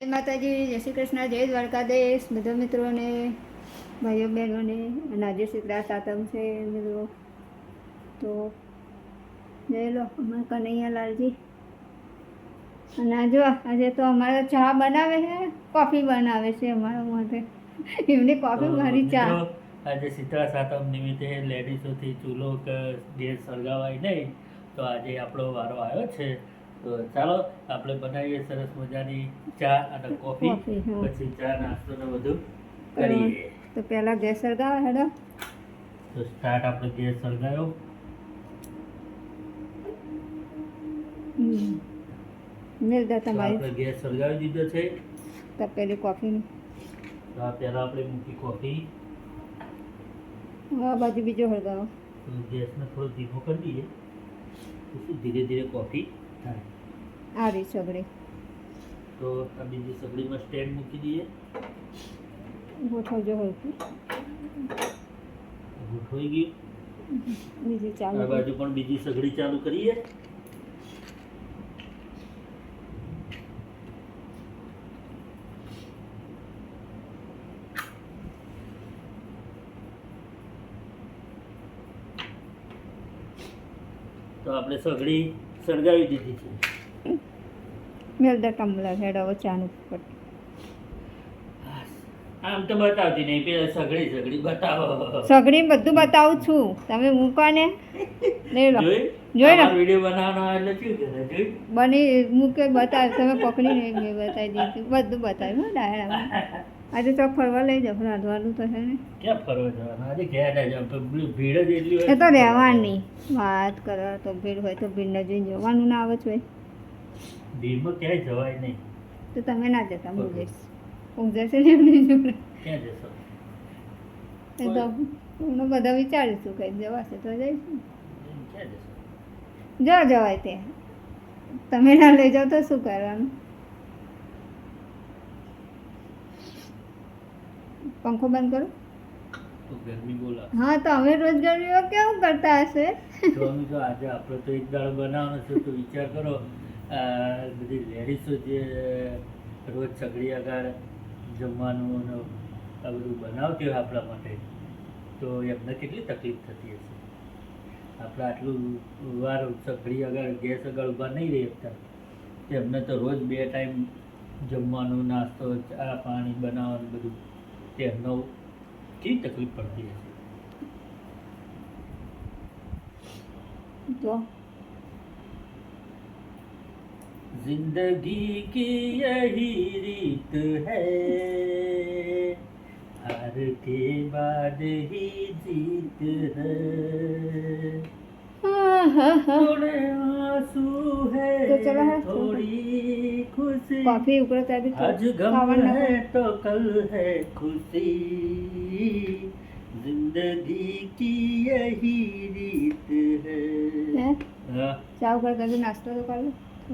જય માતાજી જય શ્રી કૃષ્ણ જય દ્વારકાધીશ. બધા મિત્રોને ભાઈઓ બહેનોને અને આજે શીતળા સાતમ છે મિત્રો. તો જય લો અમે કનૈયા લાલજી. અને જો આજે તો અમારે ચા બનાવે છે કોફી બનાવે છે અમારા માટે. એમની કોફી મારી ચા. આજે શીતળા સાતમ નિમિત્તે લેડીઝોથી ચૂલો કે ગેસ સળગાવાય નહીં તો આજે આપણો વારો આવ્યો છે. તો ચાલો આપણે બનાવીએ સરસ મજાની ચા અને કોફી. પછી ચા નાસ્તો ને બધું કરીએ. તો પહેલા ગેસ સળગાવે હેડો. તો સ્ટાર્ટ આપણે ગેસ સળગાવ્યો હમ. મેલ દો તો તમારી. આપણે ગેસ સળગાવી દીધો છે. પેલી કોફી તો આ પહેલા આપણે મૂકી કોફી. આ બાજુ બીજો સળગાવો ગેસ ગેસને થોડો ધીમો કરી દઈએ. તો ધીરે ધીરે કોફી થાય. આવી સગડી. તો આ બીજી સગડીમાં સ્ટેન્ડ મૂકી દઈએ. ગોઠવજો હલકી ગોઠવાઈ ગયું. બીજી આ બાજુ પણ બીજી સગડી ચાલુ કરીએ. તો આપણે સગડી સળગાવી દીધી છે. મેલ ધ ટમ્બલર હેડ ઓવર ચાનું પટ આમ તો બતાવતી નહીં પેલા સગડી સગડી બતાવો. સગડી બધું બતાવું છું. તમે મૂકો ને. લઈ લો. જોઈ? લો. વીડિયો બનાવવાનો એટલે શું કરે? બની મૂકે બતાવ. તમે પકડીને બતાવી દીધું. બધું બતાવ્યું હો ડાયરામાં. આજે તો ફરવા લઈ જાઓ રાંધવાનું તો છે ને. ક્યાં ફરવા જવાનું? આજે ઘેર જ ભીડ જ એટલી હોય એ તો રહેવાની. વાત કરો તો ભીડ હોય તો ભીડ નજીક જવાનું ના આવે છે ભીડમાં ક્યાંય જવાય નહીં. તો તમે ના જતા હું જઈશ. હું જશે ને એમની જોડે. ક્યાં જશો? એ તો હું બધા વિચારીશું કંઈક જવાશે તો જઈશું ક્યાં જશો? જો જવાય તે તમે ના લઈ જાઓ તો શું કરવાનું? પંખો બંધ કરો. ગરમી બોલા હા તો અમે રોજ ગરમીઓ કેવું કરતા હશે? તો આજે આપણે તો એક દાડો બનાવવાનો છે તો વિચાર કરો બધી લેડીઝો જે રોજ સગડી આગળ જમવાનું ને આ બધું બનાવતી હોય આપણા માટે તો એમને કેટલી તકલીફ થતી હશે? આપણે આટલું વાર સગડી આગળ ગેસ આગળ ઊભા નહીં રહી શકતા. એમને તો રોજ બે ટાઈમ જમવાનું નાસ્તો ચા પાણી બનાવવાનું બધું તેમનો કેવી તકલીફ પડતી હશે તો जिंदगी की यही रीत है हार के बाद ही जीत है थोड़े आंसू है तो चलो है। थोड़ी खुशी કોફી ઉકળતા બી आज गम ખાવાનું है तो कल है खुशी जिंदगी की यही રીત હે है હા ચા ઉકળતા બી નાસ્તો તો કરી લો.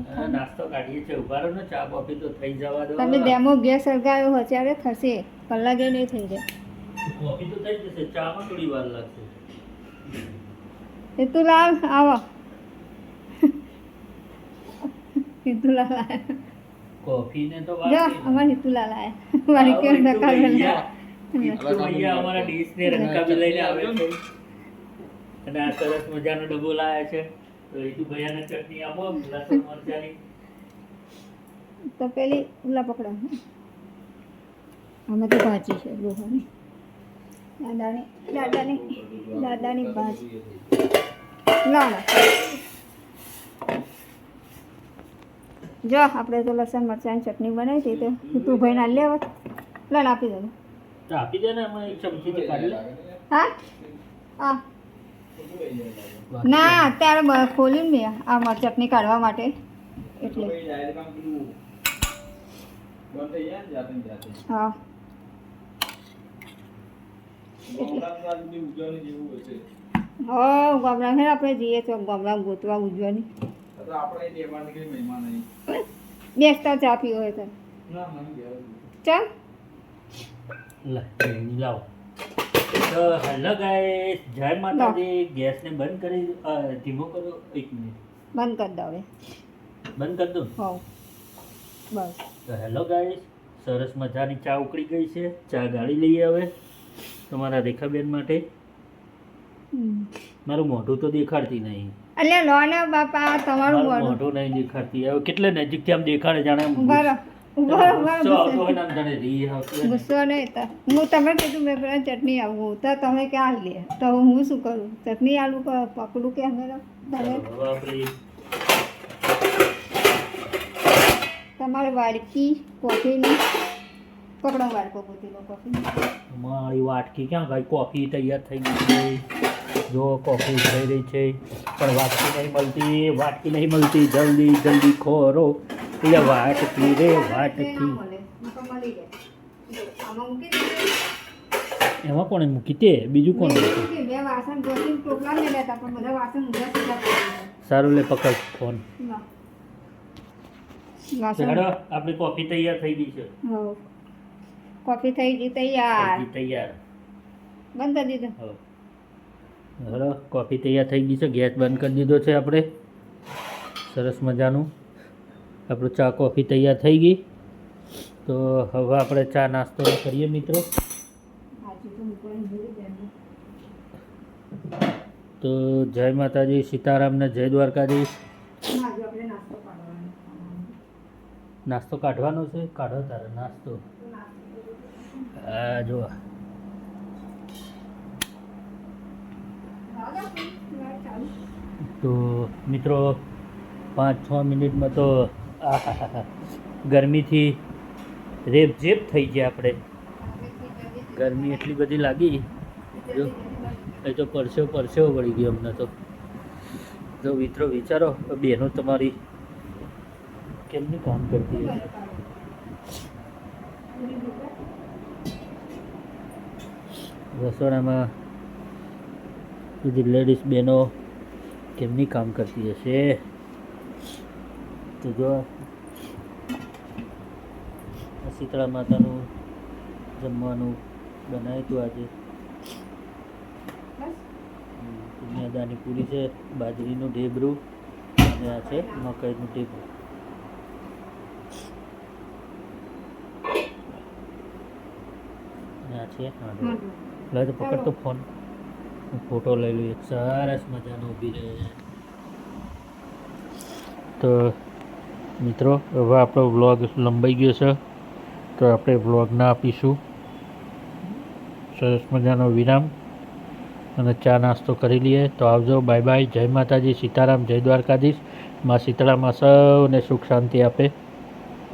હા, નાસ્તો કાઢીએ છીએ ઉભા રહો ને ચા કોફી તો થઈ જવા દો તમે ડેમો ગેસ સળગાવ્યો હોય ત્યારે થશે કલાકે નહીં થઈ જાય કોફી તો થઈ જશે ચામાં થોડી વાર લાગશે હિતુલાલ આવો હિતુલાલ આયા કોફી ને તો જો અમાર હિતુલાલ આયા. મારી કેમ ધક્કા અમારા ડીશ ને રંકાબી લઈને આવે છે. અને આ સરસ મજાનો ડબ્બો લાયા છે. તો હિતુ ભૈયાને ચટણી આપો લસણ મરચાની. તો પેલી ઉલા પકડો. અમે તો ભાજી છે લોહાની. દાદાની દાદાની દાદાની ભાજી. ના ના જો આપણે તો લસણ મરચાંની ચટણી બનાવી હતી તો તું ભાઈ ના લેવા લણ આપી દે. તો આપી દે ને એક ચમચી તો કાઢી લે. હા? હા. ના અત્યારે ને મેં આ મર- ચટણી કાઢવા માટે. એટલે. હા. હો ગામડા છે આપણે જઈએ તો ગામડા ગોતવા ઉજવાની. બેસતા ચા પીવો હોય તો. ચાલ. લાવો તો હેલો ગાઈસ જય માતાજી. ગેસને બંધ કરી ધીમો કરો એક મિનિટ. બંધ કરી દો હવે. બંધ કરી દઉં? હા બસ. તો હેલો ગાઈસ સરસ મજાની ચા ઉકળી ગઈ છે. ચા ગાળી લઈએ હવે તમારા રેખાબેન માટે. મારું મોઢું તો દેખાડતી નહીં. અલ્યા લો ને બાપા તમારું મારું મોઢું. મોઢું નહીં દેખાતી હવે કેટલે નજીકથી આમ દેખાડે જાણે આમ ઊભા રહો ઊભા રહો, ઊભા ગુસ્સો રહો, આવતો હોય ગુસ્સો. ને આમ જાણે રી આવતી હોય ને. ગુસ્સો નહીં તો હું તમે કીધું મેં પેલા ચટણી આવું તો તમે ક્યાં લે તો હું શું કરું? ચટણી આલું પકડું કે અમે તમારે વાડકી કોફીની. પકડો વાડકો પોતીનો કોફી મારી વાટકી ક્યાં કોફી તૈયાર થઈ ગઈ. જો કોફી થઈ રહી છે પણ વાટકી નહીં મળતી વાટકી નહીં મળતી. જલ્દી જલ્દી ખોરો. એટલે વાટકી રે વાટકી. એમાં કોણે મૂકી? તે બીજું કોણ. સારું લે પકડ ફોન. આપણી કોફી તૈયાર થઈ ગઈ છે. કોફી થઈ ગઈ તૈયાર. તૈયાર. બંધ કરી દીધું. હો. હેડો કોફી તૈયાર થઈ ગઈ છે. ગેસ બંધ કરી દીધો છે આપણે. સરસ મજાનું. આપણું ચા કોફી તૈયાર થઈ ગઈ. તો હવે આપણે ચા નાસ્તો કરીએ મિત્રો. તો જય માતાજી સીતારામને જય આપણે નાસ્તો કાઢવાનો છે? કાઢો તારે, નાસ્તો. આ જો તો મિત્રો, પાંચ, છ મિનિટમાં તો. ગરમીથી રેપઝેપ થઈ ગયા આપણે. ગરમી એટલી બધી લાગી. જો, એ તો પરસેવો પરસેવો વળી ગયો અમને તો. જો મિત્રો, વિચારો બહેનો તમારી કેમનું કામ કરતી હોય? રસોડામાં બધી લેડીઝ બહેનો કેમની કામ કરતી હશે? તો જો શીતળા માતાનું જમવાનું બનાવ્યું હતું આજે. મેદાની પૂરી છે બાજરીનું ઢેબરું અને આ છે મકાઈનું ઢેબરું. અને આ છે હાંડવો લે તો પકડ ફોન. ફોટો લઈ લઉં એક સરસ મજાનો ઊભી રહે તો મિત્રો, હવે આપણો વ્લોગ લંબાઈ ગયો છે. તો આપણે વ્લોગ ના આપીશું. સરસ મજાનો વિરામ. અને ચા નાસ્તો કરી લઈએ. તો આવજો. Bye bye. જય માતાજી. સીતારામ. જય દ્વારકાધીશ. માં શીતળામાં સૌને સુખ શાંતિ આપે.